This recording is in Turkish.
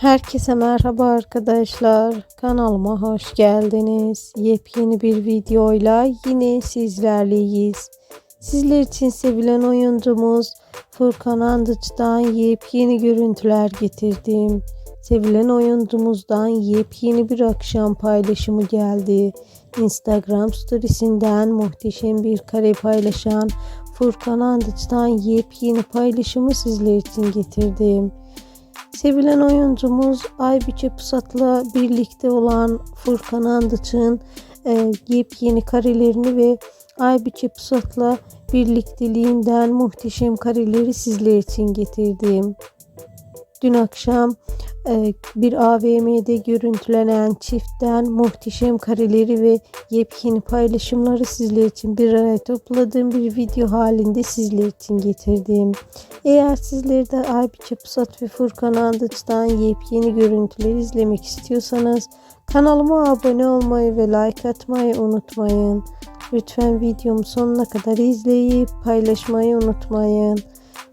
Herkese merhaba arkadaşlar. Kanalıma hoş geldiniz. Yepyeni bir videoyla yine sizlerleyiz. Sizler için sevilen oyuncumuz Furkan Andıç'tan yepyeni görüntüler getirdim. Sevilen oyuncumuzdan yepyeni bir akşam paylaşımı geldi. Instagram storiesinden muhteşem bir kare paylaşan Furkan Andıç'tan yepyeni paylaşımı sizler için getirdim. Sevilen oyuncumuz Aybiçe Pusat'la birlikte olan Furkan Andıç'ın e, yepyeni karelerini ve Aybiçe Pusat'la birlikteliğinden muhteşem kareleri sizler için getirdim. Dün akşam bir AVM'de görüntülenen çiftten muhteşem kareleri ve yepyeni paylaşımları sizler için bir araya topladığım bir video halinde sizler için getirdim. Eğer sizler de Aybiçe Pusat ve Furkan Andıç'tan yepyeni görüntüler izlemek istiyorsanız kanalıma abone olmayı ve like atmayı unutmayın. Lütfen videomu sonuna kadar izleyip paylaşmayı unutmayın.